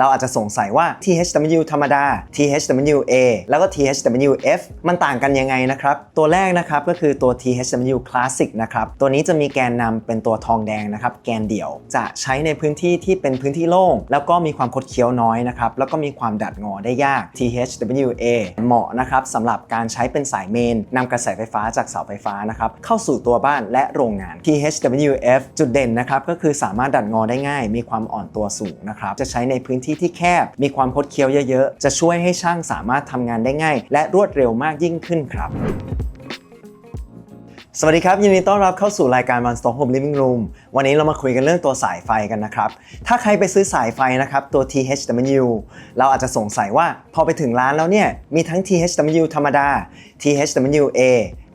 เราอาจจะสงสัยว่า THW ธรรมดา THWA แล้วก็ THWF มันต่างกันยังไงนะครับ ตัวแรกนะครับก็คือตัว THW Classic นะครับ ตัวนี้จะมีแกนนำเป็นตัวทองแดงนะครับ แกนเดี่ยว จะใช้ในพื้นที่ที่เป็นพื้นที่โล่ง แล้วก็มีความคดเคี้ยวน้อยนะครับ แล้วก็มีความดัดงอได้ยาก THWA เหมาะนะครับสำหรับการใช้เป็นสายเมนนำกระแสไฟฟ้าจากเสาไฟฟ้านะครับเข้าสู่ตัวบ้านและโรงงาน THWF จุดเด่นนะครับก็คือสามารถดัดงอได้ง่าย มีความอ่อนตัวสูงนะครับจะใช้ในพื้นที่ที่แคบ มีความคดเคี้ยวเยอะๆ จะช่วยให้ช่างสามารถทำงานได้ง่าย และรวดเร็วมากยิ่งขึ้นครับสวัสดีครับ ยินดีต้อนรับเข้าสู่รายการ One Stop Home Living Room วันนี้เรามาคุยกันเรื่องตัวสายไฟกันนะครับ ถ้าใครไปซื้อสายไฟนะครับ ตัว THW เราอาจจะสงสัยว่าพอไปถึงร้านแล้วเนี่ย มีทั้ง THW ธรรมดา THWA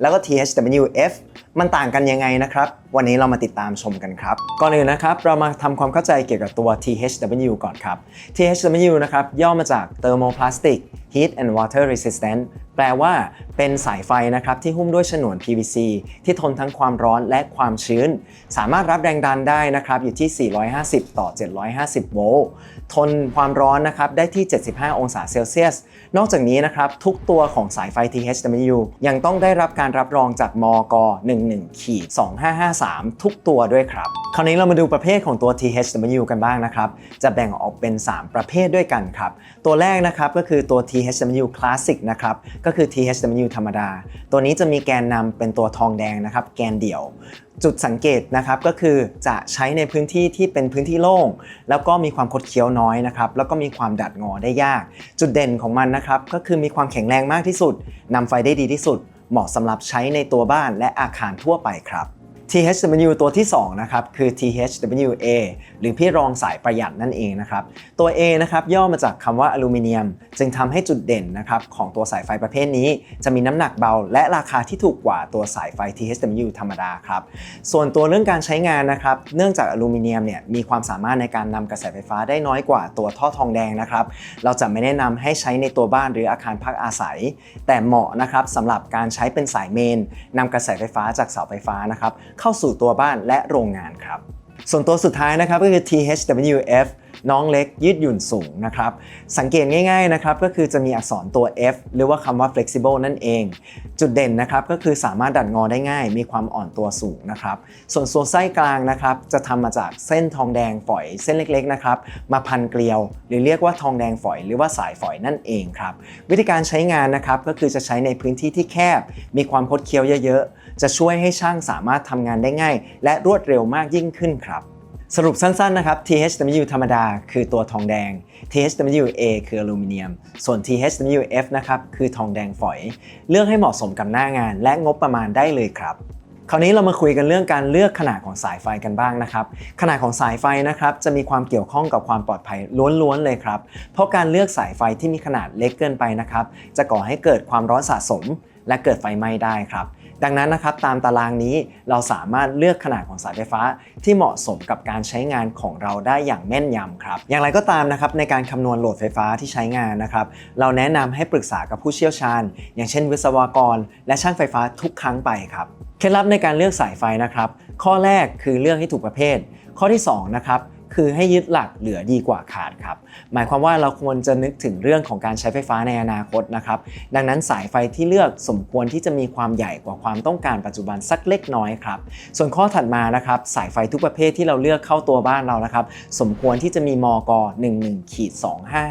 แล้วก็ THWF มันต่างกันยังไงนะครับ วันนี้เรามาติดตามชมกันครับ ก่อนอื่นนะครับเรามาทำความเข้าใจเกี่ยวกับตัว THW ก่อนครับ THW นะครับย่อมาจาก Thermoplastic Heat and Water Resistant แปลว่าเป็นสายไฟนะครับที่หุ้มด้วยฉนวน PVC ที่ทนทั้งความร้อนและความชื้น สามารถรับแรงดันได้นะครับอยู่ที่ 450 ต่อ 750 โวลต์ ทนความร้อนนะครับได้ที่ 75 องศาเซลเซียส นอกจากนี้นะครับทุกตัวของสายไฟ THW ยังต้องได้รับการรับรองจากมก 11ขีด2553ทุกตัวด้วยครับ คราวนี้เรามาดูประเภทของตัว THW กันบ้างนะครับ จะแบ่งออกเป็น 3 ประเภทด้วยกันครับ ตัวแรกนะครับก็คือตัว THW Classic นะครับ ก็คือ THW ธรรมดา ตัวนี้จะมีแกนนำเป็นตัวทองแดงนะครับ แกนเดี่ยวจุดสังเกตนะครับก็คือจะใช้ในพื้นที่ที่เป็นพื้นที่โล่ง แล้วก็มีความคดเคี้ยวน้อยนะครับแล้วก็มีความดัดงอได้ยาก จุดเด่นของมันนะครับก็คือมีความแข็งแรงมากที่สุดนำไฟได้ดีที่สุด เหมาะสำหรับใช้ในตัวบ้านและอาคารทั่วไปครับ THW ตัวที่ 2 นะครับ คือ THWA หรือพี่รองสายประหยัดนั่นเองนะครับ ตัว A นะครับย่อมาจากคำว่าอลูมิเนียม จึงทำให้จุดเด่นนะครับของตัวสายไฟประเภทนี้ จะมีน้ำหนักเบา และราคาที่ถูกกว่าตัวสายไฟ THW ธรรมดาครับ ส่วนตัวเรื่องการใช้งานนะครับ เนื่องจากอลูมิเนียมเนี่ยมีความสามารถในการนำกระแสไฟฟ้าได้น้อยกว่าตัวท่อทองแดงนะครับ เราจะไม่แนะนำให้ใช้ในตัวบ้านหรืออาคารพักอาศัย แต่เหมาะนะครับสำหรับการใช้เป็นสายเมนนำกระแสไฟฟ้าจากเสาไฟฟ้านะครับเข้าสู่ตัวบ้านและโรงงานครับ ส่วนตัวสุดท้ายนะครับก็คือ THWF น้องเล็กยืดหยุ่นสูงนะครับ สังเกตง่ายๆนะครับก็คือจะมีอักษรตัว F หรือว่าคำว่า flexible นั่นเอง จุดเด่นนะครับก็คือสามารถดัดงอได้ง่าย มีความอ่อนตัวสูงนะครับ ส่วนโซนไส้กลางนะครับจะทำมาจากเส้นทองแดงฝอยเส้นเล็กๆนะครับมาพันเกลียว หรือเรียกว่าทองแดงฝอย หรือว่าสายฝอยนั่นเองครับ วิธีการใช้งานนะครับก็คือจะใช้ในพื้นที่ที่แคบ มีความคดเคี้ยวเยอะๆ จะช่วยให้ช่างสามารถทำงานได้ง่าย และรวดเร็วมากยิ่งขึ้นครับ สรุปสั้นๆนะครับ THW ธรรมดา คือตัวทองแดง THWA คืออลูมิเนียม ส่วน THWF นะครับคือทองแดงฝอย เลือกให้เหมาะสมกับหน้างาน และงบประมาณได้เลยครับคราวนี้เรามาคุยกันเรื่องการเลือกขนาดของสายไฟกันบ้างนะครับ ขนาดของสายไฟนะครับจะมีความเกี่ยวข้องกับความปลอดภัยล้วนๆเลยครับ เพราะการเลือกสายไฟที่มีขนาดเล็กเกินไปนะครับ จะก่อให้เกิดความร้อนสะสม และเกิดไฟไหม้ได้ครับ ดังนั้นนะครับตามตารางนี้เราสามารถเลือกขนาดของสายไฟฟ้าที่เหมาะสมกับการใช้งานของเราได้อย่างแม่นยำครับ อย่างไรก็ตามนะครับในการคำนวณโหลดไฟฟ้าที่ใช้งานนะครับเราแนะนำให้ปรึกษากับผู้เชี่ยวชาญ อย่างเช่นวิศวกร และช่างไฟฟ้าทุกครั้งไปครับเคล็ดลับในการเลือกสายไฟนะครับ ข้อแรกคือเลือกให้ถูกประเภท ข้อที่สองนะครับ คือให้ยึดหลักเหลือดีกว่าขาดครับหมายความว่าเราควรจะนึกถึงเรื่องของการใช้ไฟฟ้าในอนาคตนะครับดังนั้นสายไฟที่เลือกสมควรที่จะมีความใหญ่กว่าความต้องการปัจจุบันสักเล็กน้อยครับส่วนข้อถัดมานะครับสายไฟทุกประเภทที่เราเลือกเข้าตัวบ้านเรานะครับสมควรที่จะมีมก11ขีด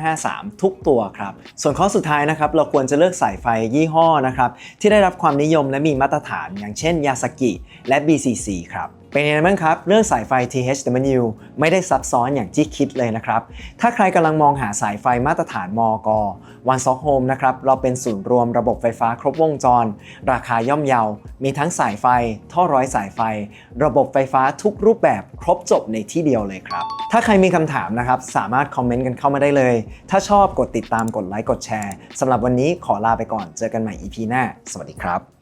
2553 ทุกตัวครับส่วนข้อสุดท้ายนะครับเราควรจะเลือกสายไฟยี่ห้อนะครับที่ได้รับความนิยมและมีมาตรฐาน อย่างเช่นยาสกิและ BCC ครับ เป็นยังไงบ้างครับ เรื่องสายไฟ THW ไม่ได้ซับซ้อนอย่างที่คิดเลยนะครับ ถ้าใครกำลังมองหาสายไฟมาตรฐานมก One Sock Home นะครับ เราเป็นศูนย์รวมระบบไฟฟ้าครบวงจร ราคาย่อมเยา มีทั้งสายไฟ ท่อร้อยสายไฟ ระบบไฟฟ้าทุกรูปแบบครบจบในที่เดียวเลยครับ ถ้าใครมีคำถามนะครับ สามารถคอมเมนต์กันเข้ามาได้เลย ถ้าชอบกดติดตามกดไลค์กดแชร์สำหรับวันนี้ขอลาไปก่อนเจอกันใหม่ EP หน้า สวัสดีครับ